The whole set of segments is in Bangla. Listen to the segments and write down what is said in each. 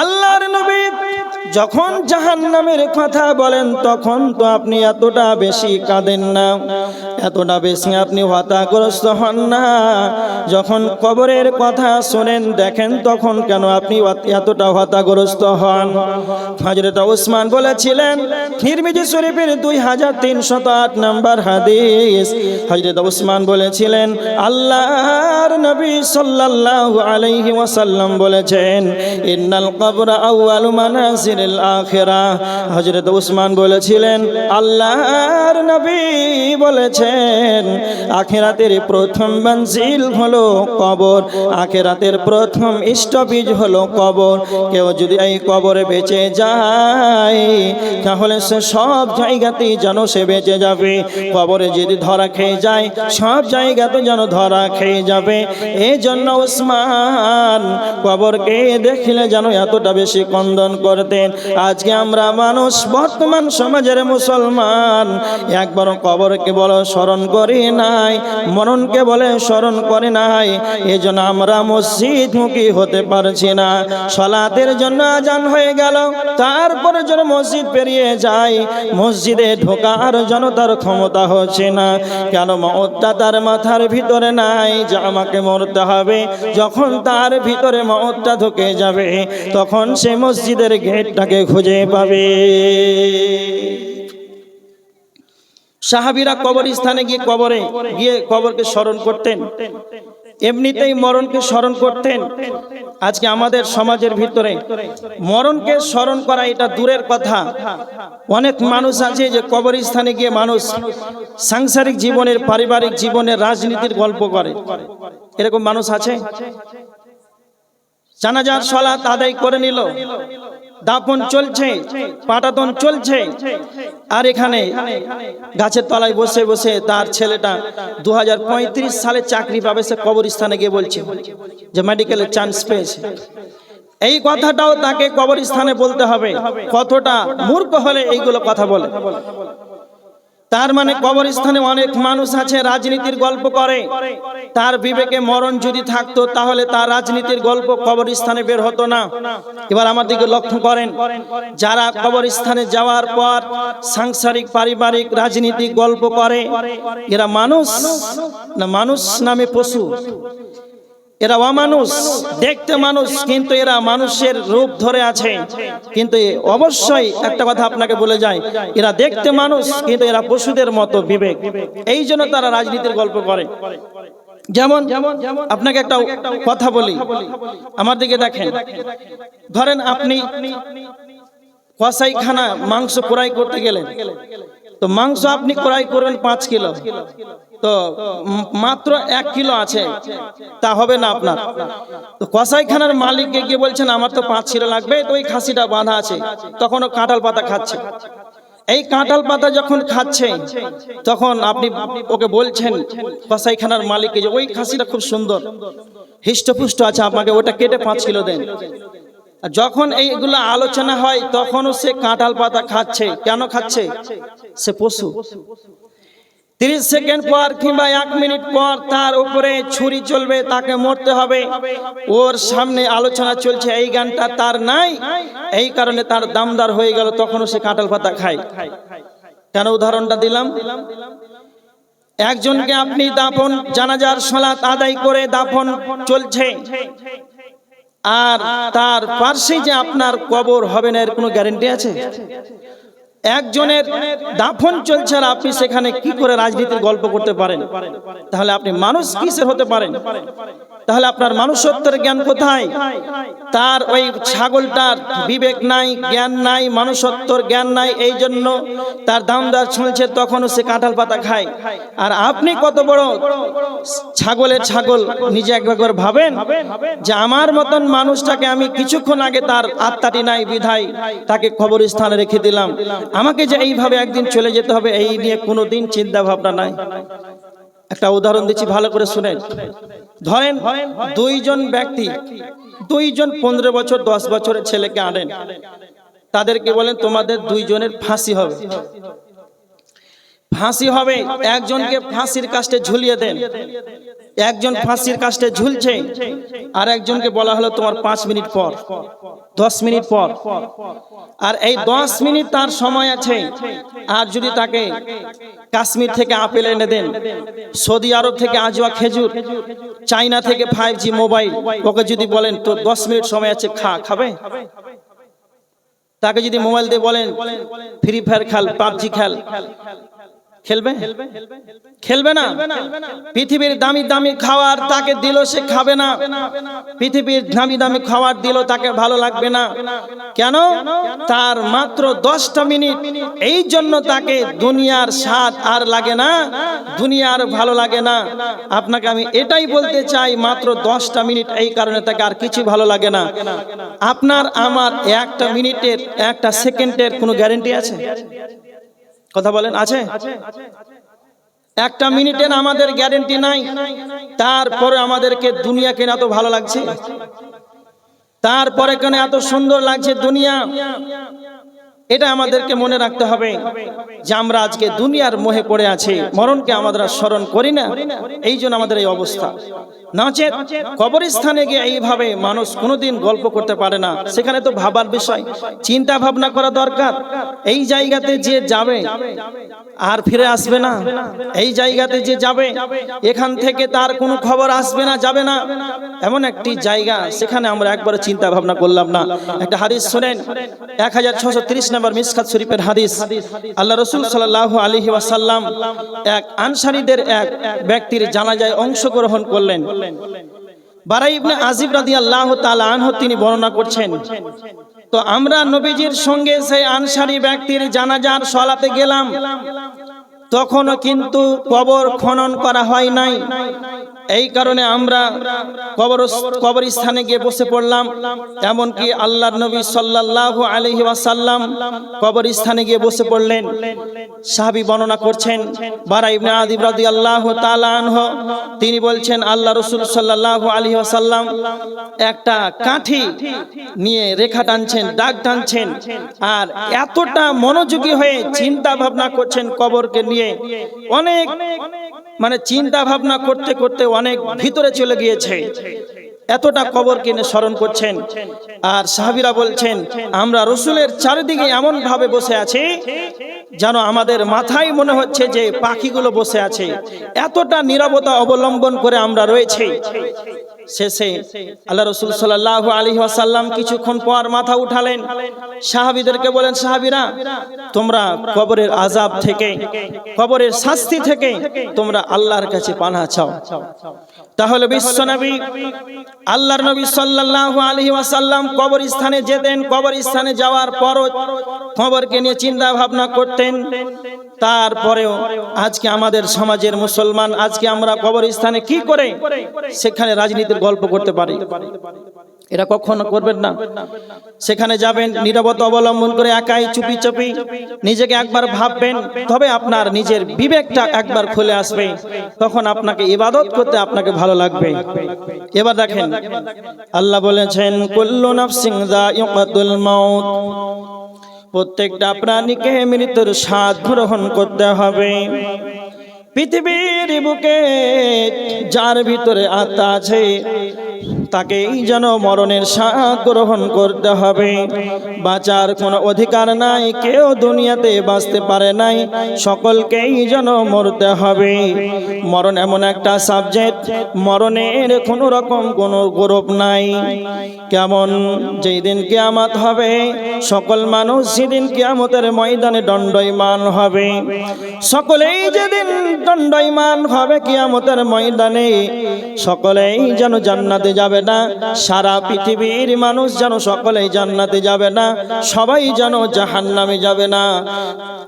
আল্লাহর নবী যখন জাহান নামের কথা বলেন তখন তো আপনি এতটা বেশি কাঁদেন না। এতটা বেশি আপনি হতাগ্রস্ত হন না। যখন কবরের কথা শোনেন, দেখেন তখন কেন আপনি এতটা হতাগ্রস্ত হন? হজরত ওসমান বলেছিলেন নির্মিজি শরীফের দুই হাজার তিনশত আট নম্বর হাদিস। হজরত ওসমান বলেছিলেন, আল্লাহর নবী সাল্লাল্লাহু আলাইহি ওয়াসাল্লাম বলেছেন, ইন্নাল কবর আউয়ালু মানাজিলিল আখিরাহ হযরত উসমান বলেছিলেন, আল্লাহর নবী বলেছেন আখিরাতের প্রথম মঞ্জিল হলো কবর, আখিরাতের প্রথম ইষ্টবীজ হলো কবর। কেউ যদি এই কবরে বেঁচে যায়, তাহলে সে সব জায়গাতেই যেন সে বেঁচে যাবে। কবরে যদি ধরা খেয়ে যায়, সব জায়গাতে যেন ধরা খেয়ে যাবে। এই জন্য উসমান কবরকে দেখলে যেন এতটা বেশি কন্দন করতেন। আজকে আমরা মানুষ, বর্তমান সমাজের মুসলমান একবারও কবরকে বলো স্মরণ করি নাই, মরণকে বলে স্মরণ করি নাই এই জন্য আমরা মসজিদ মুখী হতে পারছি না। সলাতের জন্য আজান হয়ে গেল, তারপরে যেন মসজিদ পেরিয়ে যায়, মসজিদে ঢোকার জনতার ক্ষমতা হচ্ছে না। কেন মমতা তার মাথার ভিতরে নাই যে আমাকে মরতে হবে? যখন তার ভিতরে মমতা ঢুকে যাবে, তখন সে মসজিদের গেটটাকে খুঁজে পাবে। সাহাবিরা কবরস্থানে গিয়ে কবরে গিয়ে কবরকে স্মরণ করতেন। এমনিতেই মরণকে স্মরণ করতেন। আজকে আমাদের সমাজের ভিতরে মরণকে স্মরণ করা এটা দূরের কথা। অনেক মানুষ আছে যে কবরস্থানে গিয়ে মানুষ সাংসারিক জীবনের, পারিবারিক জীবনের, রাজনীতির গল্প করে। এরকম মানুষ আছে? জানাজার সলাত আদায় করে নিল। দাপন চলছে, পাটাতন চলছে। আর এখানে গাছের তলায় বসে বসে তার ছেলেটা দু হাজার পঁয়ত্রিশ সালে চাকরি পাবে, সে কবরস্থানে গিয়ে বলছে যে মেডিকেলের চান্স পেয়েছে। এই কথাটাও তাকে কবরস্থানে বলতে হবে। কতটা মূর্খ হলে এইগুলো কথা বলে। তার মানে কবরস্থানে অনেক মানুষ আছে, রাজনীতির গল্প করে। তার বিবেকে মরণ যদি থাকতো, তাহলে তার রাজনীতির গল্প কবরস্থানে বের হতো না। এবার আমার দিকে লক্ষ্য করেন, যারা কবরস্থানে যাওয়ার পর সাংসারিক, পারিবারিক, রাজনীতিক গল্প করে, এরা মানুষ না মানুষ নামে পশু? এরা অমানুষ দেখতে মানুষ, কিন্তু এরা মানুষের রূপ ধরে আছে। কিন্তু অবশ্যই একটা কথা আপনাকে বলে যায় এরা দেখতে মানুষ, কিন্তু এরা পশুদের মতো বিবেক। এই জন্য তারা রাজনীতির গল্প করে। যেমন, আপনাকে একটা কথা বলি। আমার দিকে দেখেন। ধরেন আপনি কসাইখানা মাংস ক্রয় করতে গেলেন। তো মাংস আপনি ক্রয় করবেন পাঁচ কিলো। তো মাত্র এক কিলো আছে। তা হবে না আপনার। তো কসাইখানার মালিককে গিয়ে বলছেন, আমার তো পাঁচ কিলো লাগবে, তো ওই খাসিটা বাঁধা আছে। তখন ও কাঁঠাল পাতা খাচ্ছে। এই কাঁঠাল পাতা যখন খাচ্ছে, তখন আপনি ওকে বলছেন, কসাইখানার মালিককে যে ওই খাসিটা খুব সুন্দর। হৃষ্টপুষ্ট আছে আপনাকে ওটা কেটে পাঁচ কিলো দেন। যখন এইগুলো আলোচনা হয়, তখনও সে কাঁঠাল পাতা খাচ্ছে। কেন খাচ্ছে? সে পশু। তিরিশ সেকেন্ড পর কিংবা এক মিনিট পর তার উপরে ছুরি চলবে, তাকে মরতে হবে। ওর সামনে আলোচনা চলছে, এই গানটা তার নাই। এই কারণে তার দামদার হয়ে গেল, তখনও সে কাঁঠাল পাতা খায়। কেন উদাহরণটা দিলাম? একজনকে আপনি দাফন, জানাজার সলাত আদায় করে দাফন চলছে। আর তার পার্শ্বে যে আপনার কবর হবে না, এর কোনো গ্যারেন্টি আছে? একজনের দাফন চলছে আর আপনি সেখানে কি করে রাজনীতির গল্প করতে পারেন? তাহলে আপনি মানুষ কিসের হতে পারেন? তাহলে আপনার মানুষত্বের জ্ঞান কোথায়? তার ওই ছাগলটার বিবেক নাই, জ্ঞান নাই, মানুষত্বর জ্ঞান নাই, এই জন্য তার দাম দামদার চলছে তখনও সে কাঁঠাল পাতা খায়। আর আপনি কত বড় ছাগলের ছাগল, নিজে একবার ভাবেন যে আমার মতন মানুষটাকে আমি কিছুক্ষণ আগে তার আত্মাটি নাই, বিধায় তাকে খবরস্থানে রেখে দিলাম। আমাকে যে এইভাবে একদিন চলে যেতে হবে, এই নিয়ে কোনো দিন চিন্তা ভাবনা নাই। একটা উদাহরণ দিচ্ছি, ভালো করে শুনেন। ধরেন দুইজন ব্যক্তি, দুইজন পনেরো বছর, দশ বছরের ছেলেকে আনেন। তাদেরকে বলেন, তোমাদের দুইজনের ফাঁসি হবে। ফাঁসি হবে, একজনকে ফাঁসির কাস্টে ঝুলিয়ে দেন। একজন ফাঁসির কাস্টে ঝুলছে, আর একজনকে বলা হলো তোমার পাঁচ মিনিট পর, দশ মিনিট পর। আর এই দশ মিনিট তার সময় আছে, আর যদি তাকে কাশ্মীর থেকে আপেল এনে দেন, সৌদি আরব থেকে আজওয়া খেজুর চাইনা থেকে ফাইভ জি মোবাইল, ওকে যদি বলেন তো দশ মিনিট সময় আছে, খা, খাবে? তাকে যদি মোবাইল দিয়ে বলেন, ফ্রি ফায়ার খেল, পাবজি খেল। খেলবে? খেলবে না। পৃথিবীর দামি দামি খাবার তাকে দিল সে খাবে না। পৃথিবীর দামি দামি খাবার দিল তাকে ভালো লাগবে না। কেন? তার মাত্র দশটা মিনিট। এই জন্য তাকে দুনিয়ার স্বাদ আর লাগে না, দুনিয়ার ভালো লাগে না। আপনাকে আমি এটাই বলতে চাই, মাত্র দশটা মিনিট এই কারণে তাকে আর কিছু ভালো লাগে না। আপনার আমার একটা মিনিটের, একটা সেকেন্ডের কোনো গ্যারেন্টি আছে? কথা বলেন, আছে? একটা মিনিটের আমাদের গ্যারেন্টি নাই, তারপরে আমাদেরকে দুনিয়া কেন এত ভালো লাগছে? তারপরে কেন এত সুন্দর লাগছে দুনিয়া? এটা আমাদেরকে মনে রাখতে হবে যে আমরা আজকে দুনিয়ার মোহে পড়ে আছি, মরণকে আমরা স্মরণ করি না, এই জন্য আমাদের এই অবস্থা। নচেত কবরস্থানে গিয়ে এইভাবে মানুষ কোনোদিন গল্প করতে পারে না। সেখানে তো ভাবার বিষয়, চিন্তা ভাবনা করা দরকার। এই জায়গাতে যে যাবে, আর ফিরে আসবে না। এই জায়গাতে যে যাবে, এখান থেকে তার কোনো খবর আসবে না, যাবে না। এমন একটি জায়গা, সেখানে আমরা একবার চিন্তা ভাবনা করলাম না। একটা হাদিস শোনেন, এক হাজার ছশো ত্রিশ নম্বর মিসকাত শরীফের হাদিস। আল্লাহ রসুল সাল্লাহ আলী ওয়াসাল্লাম এক আনসারীদের এক ব্যক্তির জানাজায় অংশগ্রহণ করলেন। বারাই ইবনে আজিব রাদি আল্লাহ তাআলা আনহু তিনি বর্ণনা করছেন, তো আমরা নবীজির সঙ্গে সেই আনসারি ব্যক্তির জানাজার সলাতে গেলাম। তখনও কিন্তু কবর খনন করা হয় নাই। এই কারণে আমরা কবর কবরস্থানে গিয়ে বসে পড়লাম। এমনকি আল্লাহর নবী সাল্লাল্লাহু আলাইহি ওয়াসাল্লাম কবরস্থানে গিয়ে বসে পড়লেন। সাহাবী বর্ণনা করছেন, বারা ইবনে আদিব রাদিয়াল্লাহু তাআলা আনহু, তিনি বলছেন, আল্লাহ রাসূল সাল্লাল্লাহু আলাইহি ওয়াসাল্লাম একটা কাঠি নিয়ে রেখা টানছেন, দাগ টানছেন, আর এতটা মনোযোগী হয়ে চিন্তা ভাবনা করছেন কবরকে নিয়ে। অনেক মানে চিন্তা ভাবনা করতে করতে অনেক ভিতরে চলে গিয়েছে। এতটা কবর কিনে স্মরণ করছেন। আর সাহাবিরা বলছেন, আমরা রসুলের চারিদিকে এমন ভাবে বসে আছি যেন আমাদের মাথায় মনে হচ্ছে যে পাখিগুলো বসে আছে। এতটা নিরবতা অবলম্বন করে আমরা রয়েছি। শেষে আল্লাহ রসুল সাল্লাহ আলী আসাল্লাম কিছুক্ষণ পর মাথা উঠালেন। সাহাবিদেরকে বলেন, সাহাবিরা, তোমরা কবরের আজাব থেকে, কবরের শাস্তি থেকে তোমরা আল্লাহর কাছে পানা চাও। তাহলে বিশ্ব নবী আল্লাহর নবী সাল্লাল্লাহু আলাইহি ওয়াসাল্লাম কবরস্থানে যেতেন। কবরস্থানে যাওয়ার পরও কবরকে নিয়ে চিন্তা ভাবনা করতেন। তারপরেও আজকে আমাদের সমাজের মুসলমান, আজকে আমরা কবরস্থানে কি করে সেখানে রাজনীতির গল্প করতে পারি? এরা কখনো করবেন না। সেখানে যাবেন নিরবতা অবলম্বন করে একাই চুপি চুপি নিজেকে একবার ভাববেন, তবে আপনার নিজের বিবেকটা একবার খুলে আসবে। তখন আপনাকে ইবাদত করতে আপনাকে ভালো লাগবে। এবার দেখেন, আল্লাহ বলেছেন, কুল্লু নাফসিং যায়িকাতুল মাউত। প্রত্যেকটা প্রাণীকে মৃত্যুর স্বাদ গ্রহণ করতে হবে। পৃথিবীর বুকে যার ভিতরে আত্মা আছে তাকেই যেন মরণের স্বাদ গ্রহণ করতে হবে। বাঁচার কোনো অধিকার নাই, কেউ দুনিয়াতে বাঁচতে পারে নাই, সকলকেই যেন মরতে হবে। মরণ এমন একটা সাবজেক্ট মরণের কোনো রকম কোনো গৌরব নাই। কেমন যেই দিন কেয়ামত হবে, সকল মানুষ সেদিন কেয়ামতের ময়দানে দণ্ডয়মান হবে। সকলেই যেদিন দণ্ডয়মান হবে কেয়ামতের ময়দানে, সকলেই যেন জান্নাতে যাবে। না। সারা পৃথিবীর মানুষ যেন সকলেই জান্নাতে যাবে না। সবাই যেন জাহান্নামে যাবে না।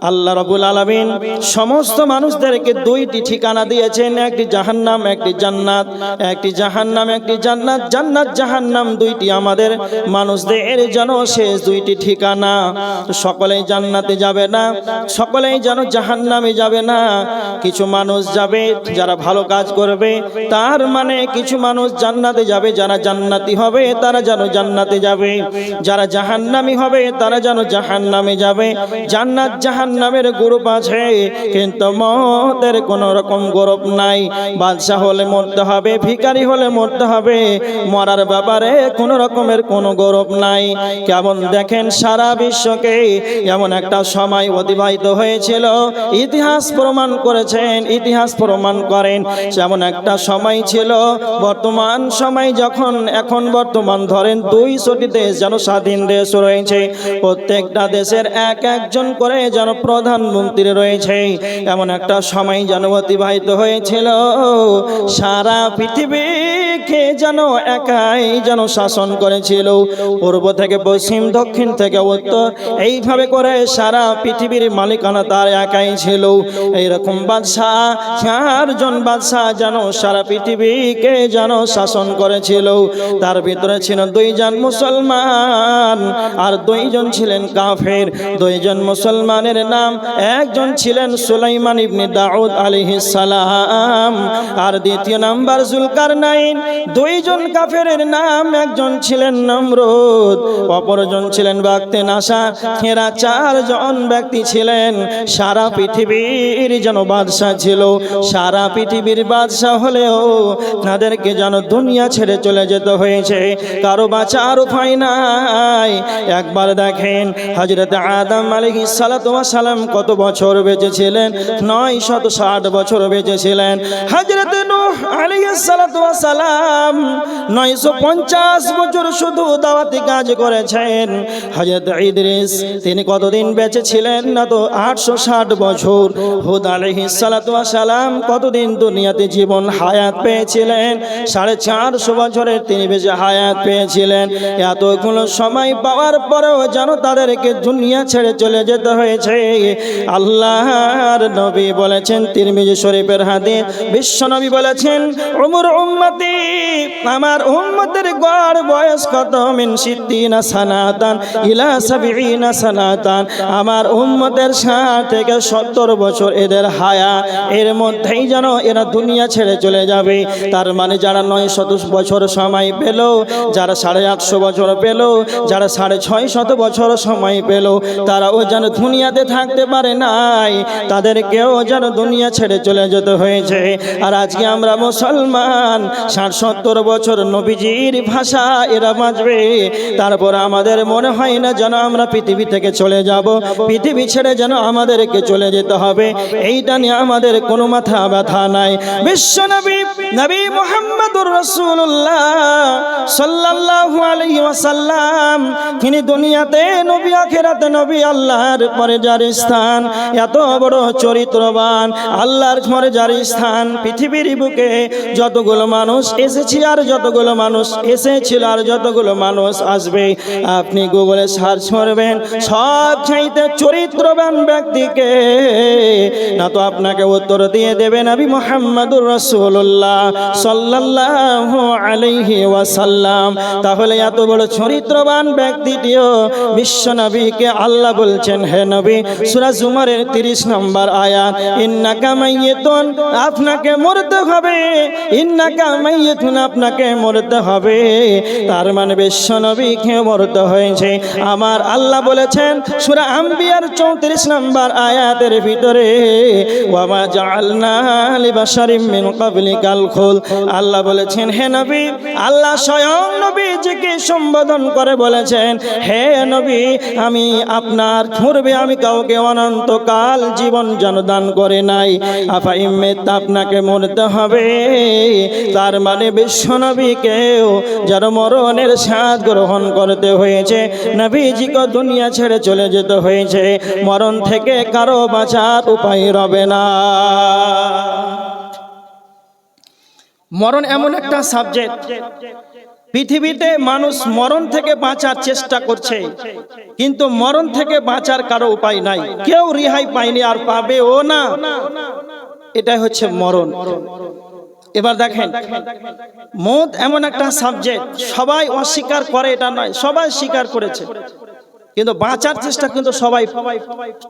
আল্লাহ রাব্বুল আলামিন সমস্ত মানুষদেরকে দুইটি ঠিকানা দিয়েছেন। একটি জাহান্নাম, একটি জান্নাত। একটি জাহান্নাম, একটি জান্নাত। জান্নাত, জাহান্নাম দুইটি আমাদের মানুষদের যেন শেষ দুইটি ঠিকানা। সকলেই জান্নাতে যাবে না। সকলেই যেন জাহান্নামে যাবে না। কিছু মানুষ যাবে যারা ভালো কাজ করবে। তার মানে কিছু মানুষ জান্নাতে যাবে যারা জান্নাতি হবে, তারা যেন জান্নাতে যাবে। যারা জাহান্নামি হবে, তারা যেন জাহান্নামে যাবে। জান্নাত জাহান্নামের গ্রুপ আছে, কিন্তু মতের কোনো রকম গৌরব নাই। বাদশাহ হলে মরতে হবে, ভিখারি হলে মরতে হবে। মরার ব্যাপারে কোনো রকমের কোনো গৌরব নাই। কেমন দেখেন সারা বিশ্বকে, এমন একটা সময় অতিবাহিত হয়েছিল। ইতিহাস প্রমাণ করেছেন, ইতিহাস প্রমাণ করেন। যেমন একটা সময় ছিল, বর্তমান সময় যখন এখন এখন বর্তমান ধরেন দুইশোটি দেশ যেন স্বাধীন দেশ রয়েছে। প্রত্যেকটা দেশের এক একজন করে যেন প্রধানমন্ত্রী রয়েছে। এমন একটা সময় যেন অতিবাহিত হয়েছিল। সারা পৃথিবীকে যেন একাই যেন শাসন করেছিল। পূর্ব থেকে পশ্চিম, দক্ষিণ থেকে উত্তর, এইভাবে করে সারা পৃথিবীর মালিকানা তার একাই ছিল। এইরকম বাদশাহ, চারজন বাদশাহ যেন সারা পৃথিবীকে যেন শাসন করেছিল। তার ভিতরে ছিল দুইজন মুসলমান আর দুইজন ছিলেন কাফের। দুইজন মুসলমানের নাম, একজন ছিলেন সুলাইমান ইবনে দাউদ আলাইহিস সালাম। আর দ্বিতীয় নাম্বার জুলকার নাইন দুইজন কাফের নাম, একজন ছিলেন নমরুদ, অপরজন ছিলেন বাক্তে নাসা। এরা চারজন ব্যক্তি ছিলেন। সারা পৃথিবীর যেন বাদশাহ ছিল। সারা পৃথিবীর বাদশাহ হলেও তাদেরকে যেন দুনিয়া ছেড়ে চলে যেতে হয়েছে। কারও বাঁচার উপায় নাই। একবার দেখেন হজরত আদম আলী সালাম কত বছর বেঁচেছিলেন? নয় শত ষাট বছর বেঁচেছিলেন। হজরত নূহ আলী সালাম নয়শো পঞ্চাশ বছর শুধু দাওয়াতি কাজ করেছেন। হজরত ইদ্রিস, তিনি কতদিন বেঁচে ছিলেন না তো আটশো ষাট বছর। হুদ আলহি সালাম কতদিন দুনিয়াতে জীবন হায়াত পেয়েছিলেন? সাড়ে চারশো বছরের তিনি বেঁচে হায়াত পেয়েছিলেন। এতগুলো সময় পাওয়ার পরেও যেন তাদেরকে দুনিয়া ছেড়ে চলে যেতে হয়েছে। আল্লাহর নবী বলেছেন, তিরমিজি শরীফের হাতে বিশ্ব নবী বলেছেন, উমর উম্মতি আমার উম্মতের গড় বয়স কত? মিন সিদ্দিনা সানাতান ইলা সাবিনা সানাতান। আমার উম্মতের ষাট থেকে সত্তর বছর এদের হায়া। এর মধ্যেই যেন এরা দুনিয়া ছেড়ে চলে যাবে। তার মানে যারা নয় শত বছর সময় পেল, যারা সাড়ে আটশো বছর পেল, যারা সাড়ে ছয় শত বছর সময় পেল, তারাও যেন দুনিয়াতে থাকতে পারে নাই। তাদেরকেও যেন দুনিয়া ছেড়ে চলে যেতে হয়েছে। আর আজকে আমরা মুসলমান, ষাট সত্তর বছর নবীজির ভাষা এরা বাঁচবে তারপর আমাদের মনে হয় না যেন আমরা পৃথিবী থেকে চলে যাব। পৃথিবী ছেড়ে যেন আমাদেরকে চলে যেতে হবে। এইটা নিয়ে আমাদের কোনো মাথা ব্যথা নাই। বিশ্ব নবী নবী মোহাম্মদুর রসুল্লাহ সাল্লাল্লাহু আলাইহি ওয়াসাল্লাম, তিনি দুনিয়াতে, নবী আখেরাতে, নবী আল্লাহর পরে যার স্থান, এত বড় চরিত্রবান, আল্লাহর পরে যার স্থান, পৃথিবীর বুকে যতগুলো মানুষ এসেছে আর যতগুলো মানুষ এসেছিল আর যতগুলো মানুষ আসবে, আপনি গুগলে সার্চ করবেন, সব চাইতে চরিত্রবান ব্যক্তিকে, না তো আপনাকে উত্তর দিয়ে দেবে নবী মোহাম্মদুর রসুল্লাহ সাল্লাল্লাহু আলাইহি ওয়াসাল্লাম। তাহলে এত বড় চরিত্রবান ব্যক্তিটিও বিশ্ব নবীকে আল্লাহ বলছেন, হে নবী, সূরা জুমারের 30 নম্বর আয়াত, ইন্নাকা মাইয়াতুন, আপনাকে মরতে হবে, ইন্নাকা মাইয়াতুন আপনাকে মরতে হবে। তার মানে বিশ্ব নবীকে মরতে হয়েছে। আমার আল্লাহ বলেছেন, সূরা আম্বিয়ার 34 নম্বর আয়াতের ভিতরে, ওয়ামা খুল। আল্লাহ বলেছেন, হে নবী, আল্লাহ স্বয়ং নবীজিকে সম্বোধন করে বলেছেন, হে নবী, আমি আপনার পূর্বে আমি কাউকে অনন্তকাল জীবন যেন দান করে নাই। আফা ইম্মেত, আপনাকে মরতে হবে। তার মানে বিশ্ব নবীকেও যার মরণের স্বাদ গ্রহণ করতে হয়েছে, নবীজিকে দুনিয়া ছেড়ে চলে যেতে হয়েছে। মরণ থেকে কারও বাঁচার উপায় রবে না। মরণ এমন একটা সাবজেক্ট পৃথিবীতে মানুষ মরণ থেকে বাঁচার চেষ্টা করছে, কিন্তু মরণ থেকে বাঁচার কারও উপায় নাই। কেউ রিহাই পায়নি আর পাবেও না। এটাই হচ্ছে মরণ। এবার দেখেন, মদ এমন একটা সাবজেক্ট সবাই অস্বীকার করে এটা নয়, সবাই স্বীকার করেছে। কিন্তু বাঁচার চেষ্টা কিন্তু সবাই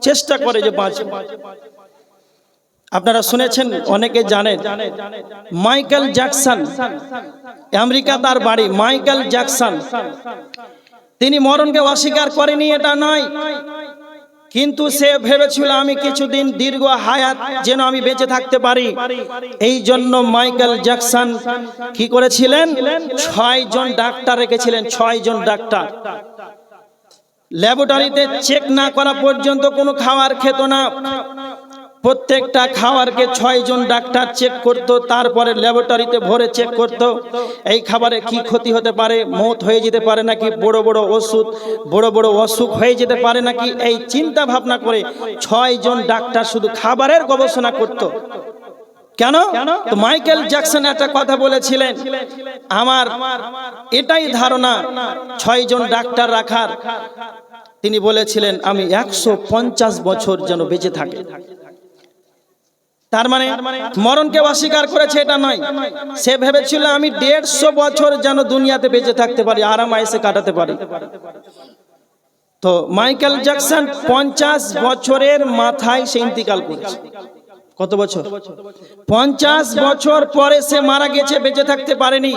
চেষ্টা করে যে বাঁচবে আপনারা শুনেছেন, অনেকে জানেন, মাইকেল জ্যাকসন, আমেরিকা তার বাড়ি, মাইকেল জ্যাকসন, তিনি মরণকে অস্বীকার করেনি, এটা নয়। কিন্তু সে ভেবেছিল আমি কিছুদিন দীর্ঘ হায়াত যেন আমি বেঁচে থাকতে পারি। এই জন্য মাইকেল জ্যাকসন কি করেছিলেন? ছয় জন ডাক্তার রেখেছিলেন, ছয় জন ডাক্তার। ল্যাবরেটরিতে চেক না করা পর্যন্ত কোনো খাবার খেত না। প্রত্যেকটা খাবারকে ছয় জন ডাক্তার চেক করত, তারপরে ল্যাবরেটরিতে ভরে চেক করত। এই খাবারে কি ক্ষতি হতে পারে? মত হয়ে যেতে পারে নাকি? বড় বড় ওষুধ, বড় বড় অসুখ হয়ে যেতে পারে নাকি? এই চিন্তা ভাবনা করে ছয় জন ডাক্তার শুধু খাবারের গবেষণা করত। কেন? তো মাইকেল জ্যাকসন একটা কথা বলেছিলেন, আমার এটাই ধারণা, ছয় জন ডাক্তার রাখার। তিনি বলেছিলেন, আমি একশো পঞ্চাশ বছর যেন বেঁচে থাকি। তার মানে মরণকে অস্বীকার করেছে এটা নয়। সে ভেবেছিল আমি দেড়শো বছর যেন দুনিয়াতে বেঁচে থাকতে পারি আরাম আয়েসে কাটাতে পারি। তো মাইকেল জ্যাকসন পঞ্চাশ বছরের মাথায় সে ইন্তিকাল করেছে। কত বছর? পঞ্চাশ বছর পরে সে মারা গেছে বেঁচে থাকতে পারেনি।